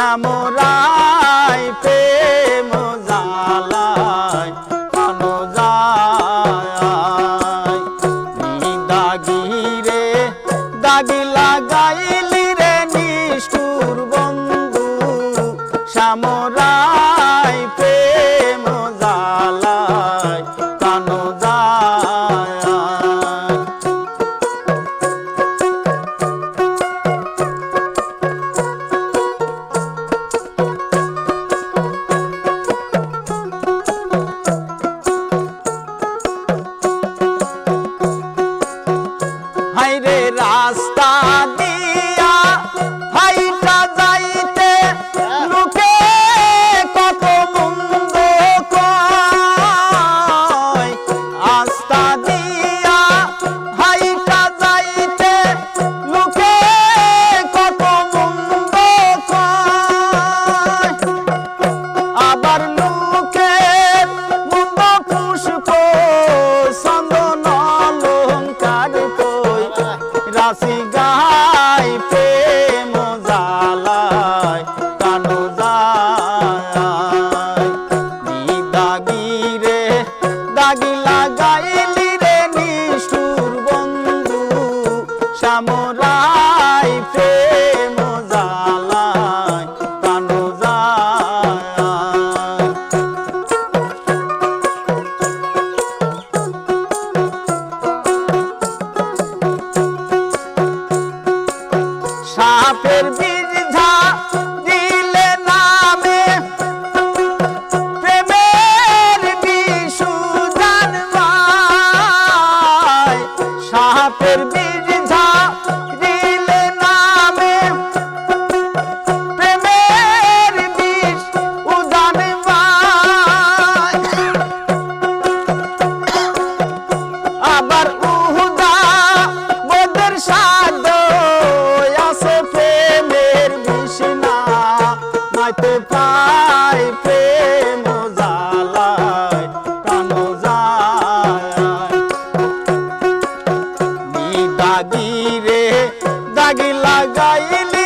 কামরাই প্রেম জালায় কানো যায় দাগি রে দাগি লাগাইল কাঁদে পাই প্রেম জালায় প্রাণ যায় দাগি রে দাগি লাগাইলি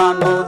কানো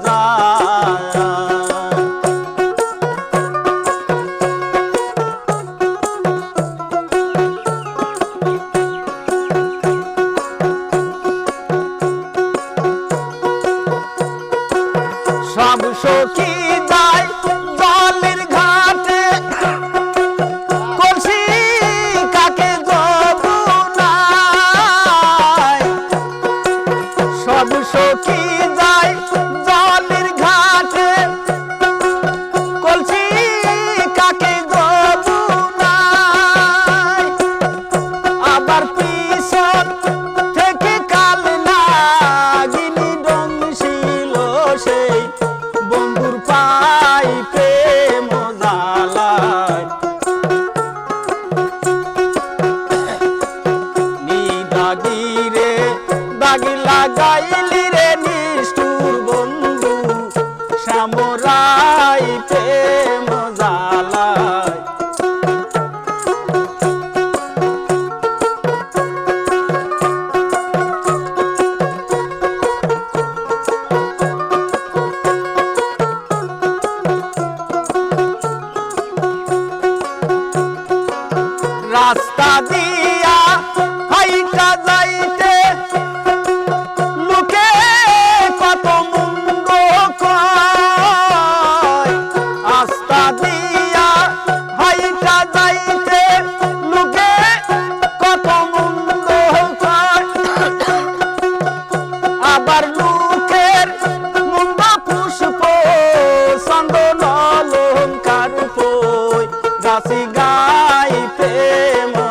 দাগ লাগাইলি রে নিষ্ঠুর বন্ধু। সামরাই প্রেম জালায় রাস্তা ai pema